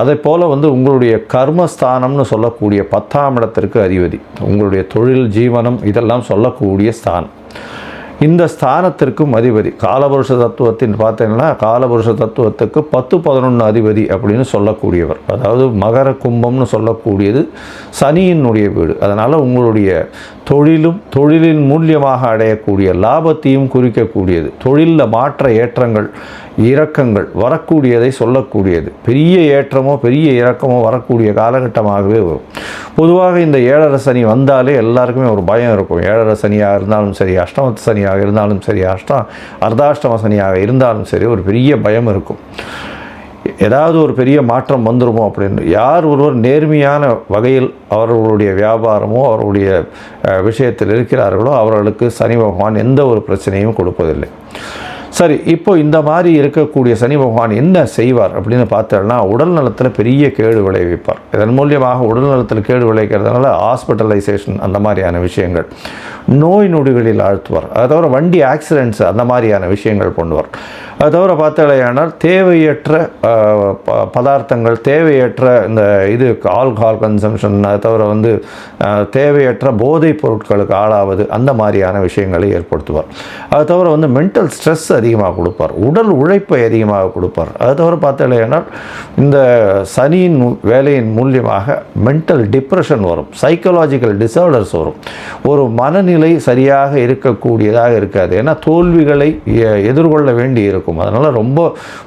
அதே போல் வந்து உங்களுடைய கர்மஸ்தானம்னு சொல்லக்கூடிய பத்தாம் இடத்திற்கு அதிபதி. உங்களுடைய தொழில் ஜீவனம் இதெல்லாம் சொல்லக்கூடிய ஸ்தானம். இந்த ஸ்தானத்திற்கும் அதிபதி. காலபுருஷ தத்துவத்தின் பார்த்தீங்கன்னா காலபுருஷ தத்துவத்துக்கு பத்து பதினொன்று அதிபதி அப்படின்னு சொல்லக்கூடியவர். அதாவது மகர கும்பம்னு சொல்லக்கூடியது சனியினுடைய வீடு. அதனால் உங்களுடைய தொழிலும் தொழிலின் மூலியமாக அடையக்கூடிய லாபத்தையும் குறிக்கக்கூடியது. தொழிலில் மாற்ற ஏற்றங்கள் இறக்கங்கள் வரக்கூடியதை சொல்லக்கூடியது. பெரிய ஏற்றமோ பெரிய இறக்கமோ வரக்கூடிய காலகட்டமாகவே வரும். பொதுவாக இந்த ஏழரை சனி வந்தாலே எல்லாருக்குமே ஒரு பயம் இருக்கும். ஏழரை சனியாக இருந்தாலும் சரி அஷ்டமத்து சனியாக இருந்தாலும் சரி அஷ்டம் அர்த்தாஷ்டம சனியாக இருந்தாலும் சரி ஒரு பெரிய பயம் இருக்கும். ஏதாவது ஒரு பெரிய மாற்றம் வந்துருமோ அப்படின்னு யார் ஒருவர் நேர்மையான வகையில் அவர்களுடைய வியாபாரமோ அவர்களுடைய விஷயத்தில் இருக்கிறார்களோ அவர்களுக்கு சனி பகவான் எந்த ஒரு பிரச்சனையும் கொடுப்பதில்லை. சரி இப்போ இந்த மாதிரி இருக்கக்கூடிய சனி பகவான் என்ன செய்வார் அப்படின்னு பார்த்தோம்னா உடல் நலத்தில் பெரிய கேடு விளைவிப்பார். இதன் மூலியமாக உடல் நலத்தில் கேடு விளைவிக்கிறதுனால ஹாஸ்பிட்டலைசேஷன் அந்த மாதிரியான விஷயங்கள் நோய் நொடிகளில் ஆழ்த்துவார். அதை தவிர வண்டி ஆக்சிடென்ட்ஸ் அந்த மாதிரியான விஷயங்கள் பண்ணுவார். அது தவிர பார்த்தாலேயானால் தேவையற்ற ப- பதார்த்தங்கள் தேவையற்ற இந்த இது ஆல்கஹால் கன்சம்ஷன் அது தவிர வந்து தேவையற்ற போதைப் பொருட்களுக்கு ஆளாவது அந்த மாதிரியான விஷயங்களை ஏற்படுத்துவார். அது தவிர வந்து மென்டல் ஸ்ட்ரெஸ் அதிகமாக கொடுப்பார். உடல் உழைப்பை அதிகமாக கொடுப்பார். அது தவிர பார்த்தாலேயானால் இந்த சனியின் வேலையின் மூலியமாக மென்டல் டிப்ரெஷன் வரும். சைக்கலாஜிக்கல் டிசார்டர்ஸ் வரும். ஒரு மனநிலை சரியாக இருக்கக்கூடியதாக இருக்காது. ஏன்னா தோல்விகளை எ- எதிர்கொள்ள வேண்டி இருக்கும் அதனால் ரொம்ப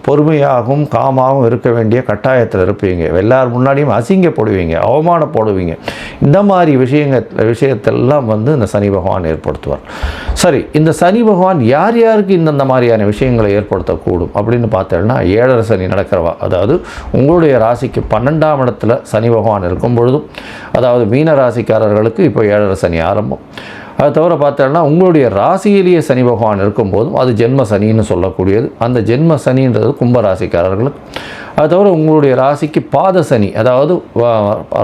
பொறுமையாகவும் காமாகவும் இருக்க வேண்டிய கட்டாயத்தில் இருப்பீங்க. எல்லார் முன்னாடியும் அசிங்கப்படுவீங்க அவமானப்படுவீங்க. இந்த மாதிரி விஷயங்கள் விஷயத்தெல்லாம் வந்து இந்த சனி பகவான் ஏற்படுத்துவார். சரி இந்த சனி பகவான் யார் யாருக்கு இந்தந்த மாதிரியான விஷயங்களை ஏற்படுத்தக்கூடும் அப்படின்னு பார்த்தோம்னா ஏழரை சனி நடக்கிறவா. அதாவது உங்களுடைய ராசிக்கு பன்னெண்டாம் இடத்துல சனி பகவான் இருக்கும் பொழுதும் அதாவது மீன ராசிக்காரர்களுக்கு இப்போ ஏழரை சனி ஆரம்பம். அது தவிர பார்த்தோம்னா உங்களுடைய ராசியிலேயே சனி பகவான் இருக்கும்போதும் அது ஜென்ம சனின்னு சொல்லக்கூடியது. அந்த ஜென்ம சனின்றது கும்பராசிக்காரர்களுக்கு. அது தவிர உங்களுடைய ராசிக்கு பாத சனி அதாவது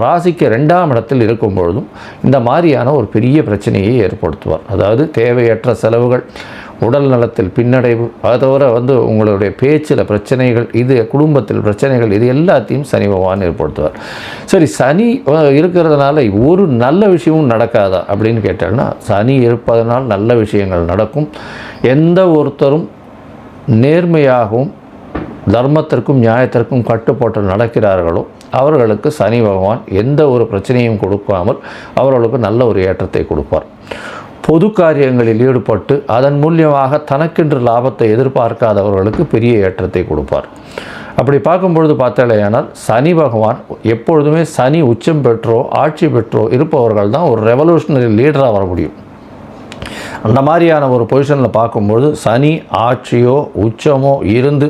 ராசிக்கு ரெண்டாம் இடத்தில் இருக்கும் பொழுதும் இந்த மாதிரியான ஒரு பெரிய பிரச்சனையை ஏற்படுத்துவார். அதாவது தேவையற்ற செலவுகள் உடல் நலத்தில் பின்னடைவு. அதை தவிர வந்து உங்களுடைய பேச்சில் பிரச்சனைகள் இது குடும்பத்தில் பிரச்சனைகள் இது எல்லாத்தையும் சனி பகவான் ஏற்படுத்துவார். சரி சனி இருக்கிறதுனால ஒரு நல்ல விஷயமும் நடக்காதா அப்படின்னு கேட்டால்னா சனி இருப்பதனால் நல்ல விஷயங்கள் நடக்கும். எந்த ஒருத்தரும் நேர்மையாகவும் தர்மத்திற்கும் நியாயத்திற்கும் கட்டுப்பாட்டு நடக்கிறார்களோ அவர்களுக்கு சனி பகவான் எந்த ஒரு பிரச்சனையும் கொடுக்காமல் அவர்களுக்கு நல்ல ஒரு ஏற்றத்தை கொடுப்பார். பொது காரியங்களில் ஈடுபட்டு அதன் மூலியமாக தனக்கென்று லாபத்தை எதிர்பார்க்காதவர்களுக்கு பெரிய ஏற்றத்தை கொடுப்பார். அப்படி பார்க்கும்பொழுது பார்த்தாலேயானால் சனி பகவான் எப்பொழுதுமே சனி உச்சம் பெற்றோ ஆட்சி பெற்றோ இருப்பவர்கள் தான் ஒரு ரெவல்யூஷனரி லீடராக வர முடியும். அந்த மாதிரியான ஒரு பொசிஷனில் பார்க்கும்பொழுது சனி ஆட்சியோ உச்சமோ இருந்து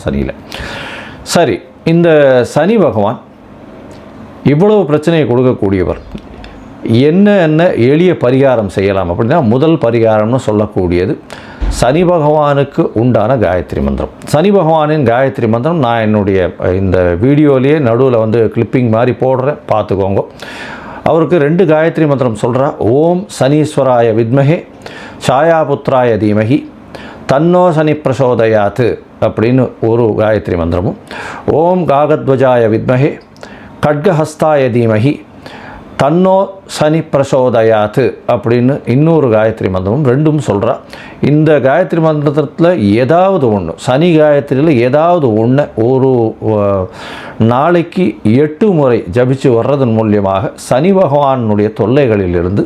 சனியில். சரி இந்த சனி பகவான் இவ்வளவு பிரச்சனையை கொடுக்கக்கூடியவர். என்ன என்ன எளிய பரிகாரம் செய்யலாம் அப்படின்னா முதல் பரிகாரம்னு சொல்லக்கூடியது சனி பகவானுக்கு உண்டான காயத்ரி மந்திரம். சனி பகவானின் காயத்ரி மந்திரம் நான் என்னுடைய இந்த வீடியோலேயே நடுவில் வந்து கிளிப்பிங் மாதிரி போடுறேன் பார்த்துக்கோங்க. அவருக்கு ரெண்டு காயத்ரி மந்திரம் சொல்கிறா ஓம் சனீஸ்வராய வித்மகே சாயாபுத்ராய தீமகி தன்னோ சனி பிரசோதயாத்து அப்படின்னு ஒரு காயத்ரி மந்திரமும். ஓம் காகத்வஜாய வித்மஹே கட்கஹஸ்தாய தீமஹி தன்னோ சனி பிரசோதயாத்து அப்படின்னு இன்னொரு காயத்ரி மந்திரமும் ரெண்டும் சொல்கிறா இந்த காயத்ரி மந்திரத்தில் ஏதாவது ஒன்று சனி காயத்ரியில் ஏதாவது ஒன்று ஒரு நாளைக்கு எட்டு முறை ஜபிச்சு வர்றதன் மூலியமாக சனி பகவானுடைய தொல்லைகளிலிருந்து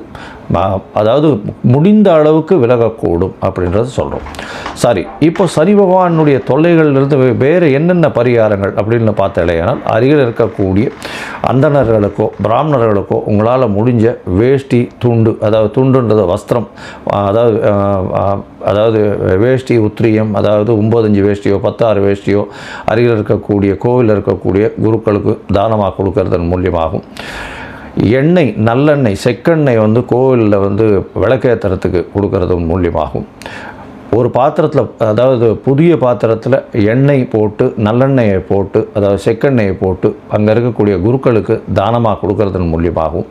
அதாவது முடிந்த அளவுக்கு விலகக்கூடும் அப்படின்றத சொல்கிறோம் சரி இப்போ சரி பகவானுடைய தொல்லைகளிலிருந்து வேறு என்னென்ன பரிகாரங்கள் அப்படின்னு பார்த்தாலேயானால் அருகில் இருக்கக்கூடிய அந்தணர்களுக்கோ பிராமணர்களுக்கோ உங்களால் முடிஞ்ச வேஷ்டி துண்டு அதாவது துண்டுன்றது வஸ்திரம் அதாவது அதாவது வேஷ்டி உத்திரியம் அதாவது ஒம்பதஞ்சு வேஷ்டியோ பத்தாறு வேஷ்டியோ அருகில் இருக்கக்கூடிய கோவிலில் இருக்கக்கூடிய குருக்களுக்கு தானமாக கொடுக்கறதன் மூலியமாகும். எண்ணெய் நல்லெண்ணெய் செக்கெண்ணெய் வந்து கோவிலில் வந்து விளக்கேற்றுறதுக்கு கொடுக்கறது மூலியமாகும். ஒரு பாத்திரத்தில் அதாவது புதிய பாத்திரத்தில் எண்ணெய் போட்டு நல்லெண்ணெயை போட்டு அதாவது செக்கெண்ணெயை போட்டு அங்கே இருக்கக்கூடிய குருக்களுக்கு தானமாக கொடுக்கறதன் மூலியமாகும்.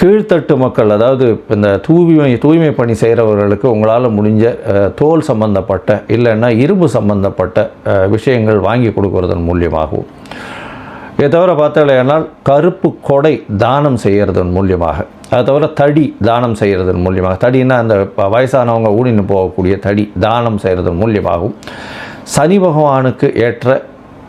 கீழ்த்தட்டு மக்கள் அதாவது இந்த தூய்மை தூய்மை பணி செய்கிறவர்களுக்கு உங்களால் முடிஞ்ச தோல் சம்பந்தப்பட்ட இல்லைன்னா இரும்பு சம்பந்தப்பட்ட விஷயங்கள் வாங்கி கொடுக்கறதன் மூலியமாகவும் இதை தவிர பார்த்தாலேனால் கருப்பு கொடை தானம் செய்கிறதன் மூலியமாக. அதை தவிர தடி தானம் செய்கிறதன் மூலியமாக. தடின்னா அந்த வயசானவங்க ஊடின்னு போகக்கூடிய தடி தானம் செய்கிறதன் மூலியமாகவும் சனி பகவானுக்கு ஏற்ற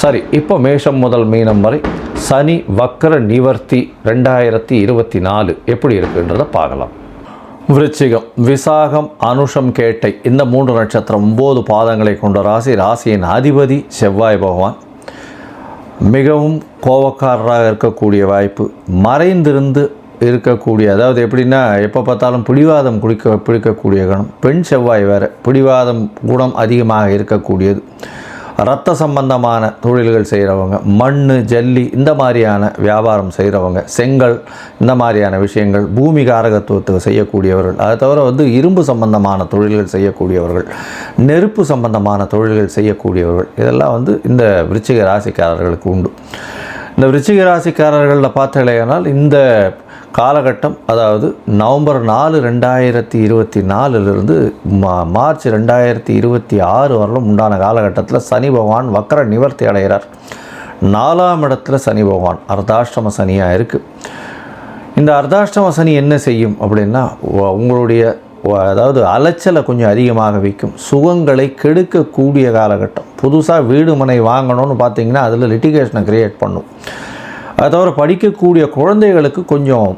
சரி இப்போ மேஷம் முதல் மீனம் வரை சனி வக்கர நிவர்த்தி ரெண்டாயிரத்தி இருபத்தி நாலு எப்படி இருக்குன்றதை பார்க்கலாம். விருச்சிகம் விசாகம் அனுஷம் கேட்டை இந்த மூன்று நட்சத்திரம் ஒம்பது பாதங்களை கொண்ட ராசி ராசியின் அதிபதி செவ்வாய் பகவான். மிகவும் கோபக்காரராக இருக்கக்கூடிய வாய்ப்பு மறைந்திருந்து இருக்கக்கூடிய அதாவது எப்படின்னா எப்போ பார்த்தாலும் பிடிவாதம் குடிக்க பிடிக்கக்கூடிய கணம். பெண் செவ்வாய் வேறு பிடிவாதம் குணம் அதிகமாக இருக்கக்கூடியது. ரத்த சம்பந்தமான தொழில்கள் செய்கிறவங்க மண் ஜல்லி இந்த மாதிரியான வியாபாரம் செய்கிறவங்க செங்கல் இந்த மாதிரியான விஷயங்கள் பூமி காரகத்துவத்தை செய்யக்கூடியவர்கள். அதை தவிர வந்து இரும்பு சம்பந்தமான தொழில்கள் செய்யக்கூடியவர்கள் நெருப்பு சம்பந்தமான தொழில்கள் செய்யக்கூடியவர்கள். இதெல்லாம் வந்து இந்த விருச்சிக ராசிக்காரர்களுக்கு உண்டு. இந்த விருச்சிக ராசிக்காரர்களில் பார்த்தலையானால் இந்த காலகட்டம் அதாவது நவம்பர் நாலு ரெண்டாயிரத்தி இருபத்தி நாலுலேருந்து மா மார்ச் ரெண்டாயிரத்தி இருபத்தி ஆறு வரலும் உண்டான காலகட்டத்தில் சனி பகவான் வக்கர நிவர்த்தி அடைகிறார். நாலாம் இடத்துல சனி பகவான் அர்த்தாஷ்டம சனியாக இருக்குது இந்த அர்த்தாஷ்டம சனி என்ன செய்யும் அப்படின்னா உங்களுடைய அதாவது அலைச்சலை கொஞ்சம் அதிகமாக வைக்கும். சுகங்களை கெடுக்கக்கூடிய காலகட்டம். புதுசாக வீடு மனை வாங்கணும்னு பார்த்தீங்கன்னா அதில் லிட்டிகேஷனை க்ரியேட் பண்ணும். அது தவிர படிக்கக்கூடிய குழந்தைகளுக்கு கொஞ்சம்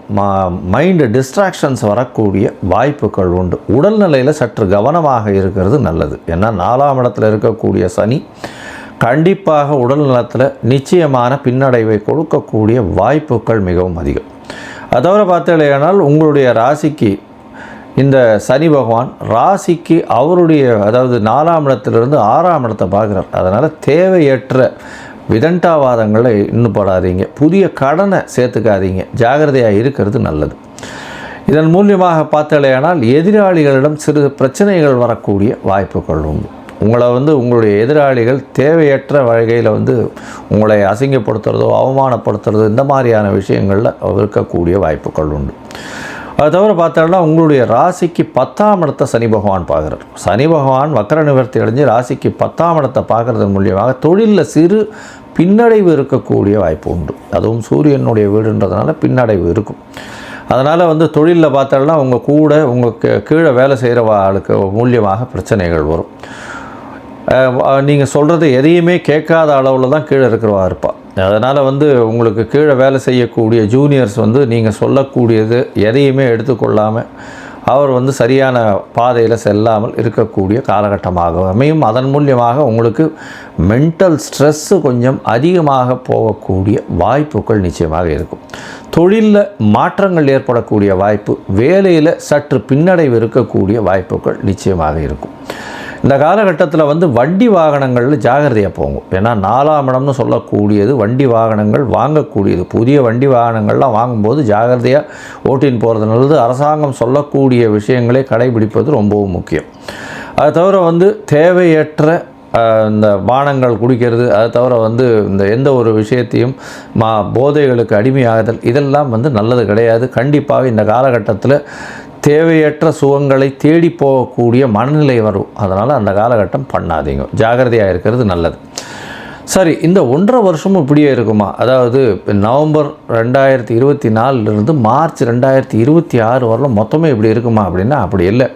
மைண்டு டிஸ்ட்ராக்ஷன்ஸ் வரக்கூடிய வாய்ப்புகள் உண்டு. உடல்நிலையில் சற்று கவனமாக இருக்கிறது நல்லது. ஏன்னா நாலாம் இடத்துல இருக்கக்கூடிய சனி கண்டிப்பாக உடல் நலத்தில் நிச்சயமான பின்னடைவை கொடுக்கக்கூடிய வாய்ப்புகள் மிகவும் அதிகம். அது தவிர பார்த்தீங்கன்னா உங்களுடைய ராசிக்கு இந்த சனி பகவான் ராசிக்கு அவருடைய அதாவது நாலாம் இடத்திலிருந்து ஆறாம் இடத்தை பார்க்குறார். அதனால் தேவையற்ற விதண்டாவாதங்களை இன்னும் படாதீங்க. புதிய கடனை சேர்த்துக்காதீங்க. ஜாகிரதையாக இருக்கிறது நல்லது. இதன் மூலியமாக பார்த்தாலேயானால் எதிராளிகளிடம் சிறு பிரச்சனைகள் வரக்கூடிய வாய்ப்புகள் உண்டு. உங்களை வந்து உங்களுடைய எதிராளிகள் தேவையற்ற வகையில் வந்து உங்களை அசிங்கப்படுத்துறதோ அவமானப்படுத்துறதோ இந்த மாதிரியான விஷயங்களில் இருக்கக்கூடிய வாய்ப்புகள் உண்டு. அது தவிர பார்த்தோம்னா உங்களுடைய ராசிக்கு பத்தாம் இடத்தை சனி பகவான் பார்க்குறார். சனி பகவான் வக்கர நிவர்த்தி அடைஞ்சு ராசிக்கு பத்தாம் இடத்தை பார்க்குறது மூலியமாக தொழிலில் சிறு பின்னடைவு இருக்கக்கூடிய வாய்ப்பு உண்டு. அதுவும் சூரியனுடைய வீடுன்றதுனால பின்னடைவு இருக்கும். அதனால் வந்து தொழிலில் பார்த்தோம்னா உங்கள் கூட உங்கள் கீழே வேலை செய்கிற ஆளுக்கு மூலியமாக பிரச்சனைகள் வரும். நீங்கள் சொல்கிறது எதையுமே கேட்காத அளவில் தான் கீழே இருக்கிறவா இருப்பாள் அதனால் வந்து உங்களுக்கு கீழே வேலை செய்யக்கூடிய ஜூனியர்ஸ் வந்து நீங்கள் சொல்லக்கூடியது எதையுமே எடுத்துக்கொள்ளாமல் அவர் வந்து சரியான பாதையில் செல்லாமல் இருக்கக்கூடிய காலகட்டமாக அமையும். அதன் மூலியமாக உங்களுக்கு மென்டல் ஸ்ட்ரெஸ்ஸு கொஞ்சம் அதிகமாக போகக்கூடிய வாய்ப்புகள் நிச்சயமாக இருக்கும். தொழிலில் மாற்றங்கள் ஏற்படக்கூடிய வாய்ப்பு வேலையில் சற்று பின்னடைவு இருக்கக்கூடிய வாய்ப்புகள் நிச்சயமாக இருக்கும். இந்த காலகட்டத்தில் வந்து வண்டி வாகனங்களில் ஜாகிரதையாக போகும். ஏன்னா நாலாம் இடம்னு சொல்லக்கூடியது வண்டி வாகனங்கள் வாங்கக்கூடியது. புதிய வண்டி வாகனங்கள்லாம் வாங்கும்போது ஜாகிரதையாக ஓட்டின்னு போகிறது நல்லது. அரசாங்கம் சொல்லக்கூடிய விஷயங்களை கடைபிடிப்பது ரொம்பவும் முக்கியம். அது தவிர வந்து தேவையற்ற இந்த பானங்கள் குடிக்கிறது அது தவிர வந்து இந்த எந்த ஒரு விஷயத்தையும் மா போதைகளுக்கு அடிமையாகுதல் இதெல்லாம் வந்து நல்லது கிடையாது. கண்டிப்பாக இந்த காலகட்டத்தில் தேவையற்ற சுகங்களை தேடி போகக்கூடிய மனநிலை வரும். அதனால் அந்த காலகட்டம் பண்ணாதீங்க. ஜாகிரதையாக இருக்கிறது நல்லது. சரி இந்த ஒன்றரை வருஷமும் இப்படியே இருக்குமா? அதாவது நவம்பர் ரெண்டாயிரத்தி இருபத்தி நாலுலேருந்து மார்ச் ரெண்டாயிரத்தி இருபத்தி ஆறு வரலாம் மொத்தமே இப்படி இருக்குமா அப்படின்னா அப்படி இல்லை.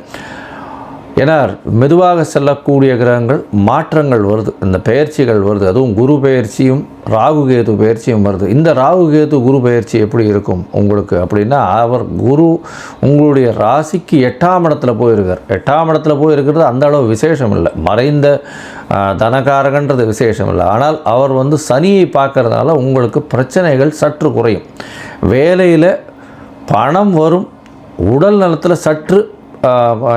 ஏன்னா மெதுவாக செல்லக்கூடிய கிரகங்கள் மாற்றங்கள் வருது. இந்த பெயர்ச்சிகள் வருது. அதுவும் குரு பெயர்ச்சியும் ராகு கேது பயிற்சியும் வருது. இந்த ராகு கேது குரு பயிற்சி எப்படி இருக்கும் உங்களுக்கு அப்படின்னா அவர் குரு உங்களுடைய ராசிக்கு எட்டாம் இடத்துல போயிருக்கார். எட்டாம் இடத்துல போயிருக்கிறது அந்த அளவு விசேஷம் இல்லை. மறைந்த தனகாரகன்றது விசேஷம் இல்லை. ஆனால் அவர் வந்து சனியை பார்க்கறதுனால உங்களுக்கு பிரச்சனைகள் சற்று குறையும். வேலையில் பணம் வரும் உடல் நலத்தில் சற்று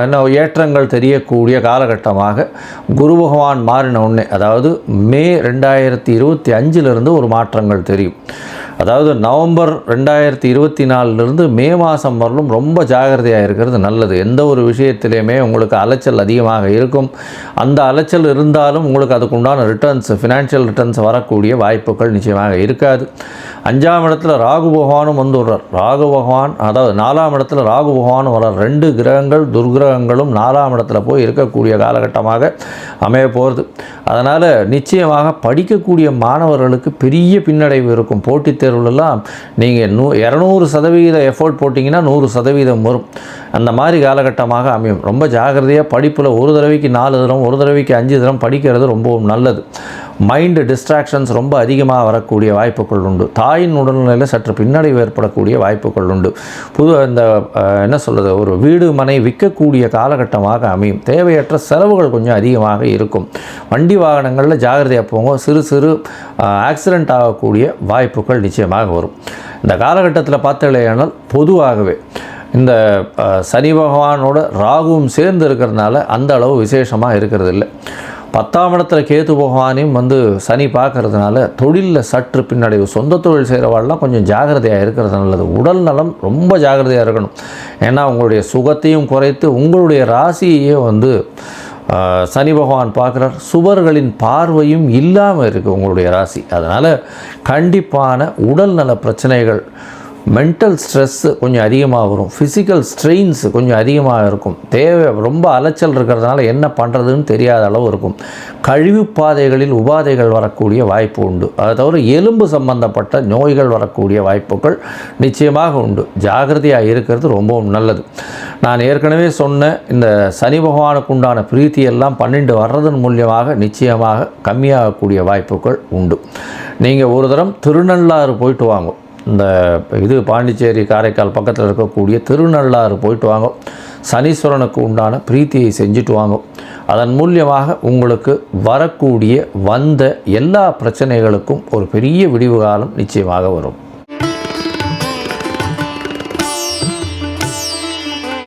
என்ன ஏற்றங்கள் தெரியக்கூடிய காலகட்டமாக குரு பகவான் மாறின உடனே அதாவது மே ரெண்டாயிரத்தி இருபத்தி அஞ்சிலிருந்து ஒரு மாற்றங்கள் தெரியும். அதாவது நவம்பர் ரெண்டாயிரத்தி இருபத்தி நாலுலேருந்து மே மாதம் வரலும் ரொம்ப ஜாகிரதையாக இருக்கிறது நல்லது. எந்த ஒரு விஷயத்திலையுமே உங்களுக்கு அலைச்சல் அதிகமாக இருக்கும். அந்த அலைச்சல் இருந்தாலும் உங்களுக்கு அதுக்குண்டான ரிட்டர்ன்ஸ் ஃபினான்ஷியல் ரிட்டர்ன்ஸ் வரக்கூடிய வாய்ப்புகள் நிச்சயமாக இருக்காது. அஞ்சாம் இடத்துல ராகு பகவானும் வந்து ராகு பகவான் அதாவது நாலாம் இடத்துல ராகு பகவானும் வர்றார். ரெண்டு கிரகங்கள் துர்கிரகங்களும் நாலாம் இடத்துல போய் இருக்கக்கூடிய காலகட்டமாக அமைய போகிறது அதனால் நிச்சயமாக படிக்கக்கூடிய மாணவர்களுக்கு பெரிய பின்னடைவு இருக்கும். போட்டித் தேர்வுலலாம் நீங்கள் நூ இரநூறு சதவீத எஃபோர்ட் போட்டிங்கன்னா நூறு சதவீதம் வரும். அந்த மாதிரி காலகட்டமாக அமையும். ரொம்ப ஜாகிரதையாக படிப்பில் ஒரு தடவைக்கு நாலு தரம் ஒரு தடவைக்கு அஞ்சு தரம் படிக்கிறது ரொம்பவும் நல்லது. மைண்டு டிஸ்ட்ராக்ஷன்ஸ் ரொம்ப அதிகமாக வரக்கூடிய வாய்ப்புகள் உண்டு. தாயின் உடல்நிலையில் சற்று பின்னடைவு ஏற்படக்கூடிய வாய்ப்புகள் உண்டு. புது இந்த என்ன சொல்கிறது ஒரு வீடு மனை விற்கக்கூடிய காலகட்டமாக அமையும். தேவையற்ற செலவுகள் கொஞ்சம் அதிகமாக இருக்கும். வண்டி வாகனங்களில் ஜாகிரதையாக போங்க. சிறு சிறு ஆக்சிடெண்ட் ஆகக்கூடிய வாய்ப்புகள் நிச்சயமாக வரும். இந்த காலகட்டத்தில் பார்த்தீங்களேனால் பொதுவாகவே இந்த சனி பகவானோட ராகுவும் சேர்ந்து இருக்கிறதுனால அந்த அளவு விசேஷமாக இருக்கிறது இல்லை பத்தாம் இடத்துல கேத்து பகவானையும் வந்து சனி பார்க்கறதுனால தொழிலில் சற்று பின்னடைவு சொந்த தொழில் செய்கிறவாள்லாம் கொஞ்சம் ஜாகிரதையாக இருக்கிறது நல்லது. உடல் நலம் ரொம்ப ஜாகிரதையாக இருக்கணும். ஏன்னா உங்களுடைய சுகத்தையும் குறைத்து உங்களுடைய ராசியையே வந்து சனி பகவான் பார்க்குறார். சுவர்களின் பார்வையும் இல்லாமல் இருக்குது உங்களுடைய ராசி. அதனால் கண்டிப்பான உடல் நல பிரச்சனைகள் மென்டல் ஸ்ட்ரெஸ்ஸு கொஞ்சம் அதிகமாக வரும். ஃபிசிக்கல் ஸ்ட்ரெயின்ஸ் கொஞ்சம் அதிகமாக இருக்கும். தேவை ரொம்ப அலைச்சல் இருக்கிறதுனால என்ன பண்ணுறதுன்னு தெரியாத அளவு இருக்கும். கழிவு பாதைகளில் உபாதைகள் வரக்கூடிய வாய்ப்பு உண்டு. அதை தவிர எலும்பு சம்பந்தப்பட்ட நோய்கள் வரக்கூடிய வாய்ப்புகள் நிச்சயமாக உண்டு. ஜாகிரதையாக இருக்கிறது ரொம்பவும் நல்லது. நான் ஏற்கனவே சொன்ன இந்த சனி பகவானுக்கு உண்டான பிரீத்தியெல்லாம் பன்னெண்டு வர்றதன் மூலியமாக நிச்சயமாக கம்மியாகக்கூடிய வாய்ப்புகள் உண்டு. நீங்கள் ஒரு தரம் திருநள்ளாறு போயிட்டு வாங்க. இந்த இது பாண்டிச்சேரி காரைக்கால் பக்கத்தில் இருக்கக்கூடிய திருநள்ளாறு போயிட்டு வாங்க. சனீஸ்வரனுக்கு உண்டான பிரீத்தியை செஞ்சுட்டு வாங்க. அதன் மூலியமாக உங்களுக்கு வரக்கூடிய வந்த எல்லா பிரச்சனைகளுக்கும் ஒரு பெரிய விடிவு காலம் நிச்சயமாக வரும்.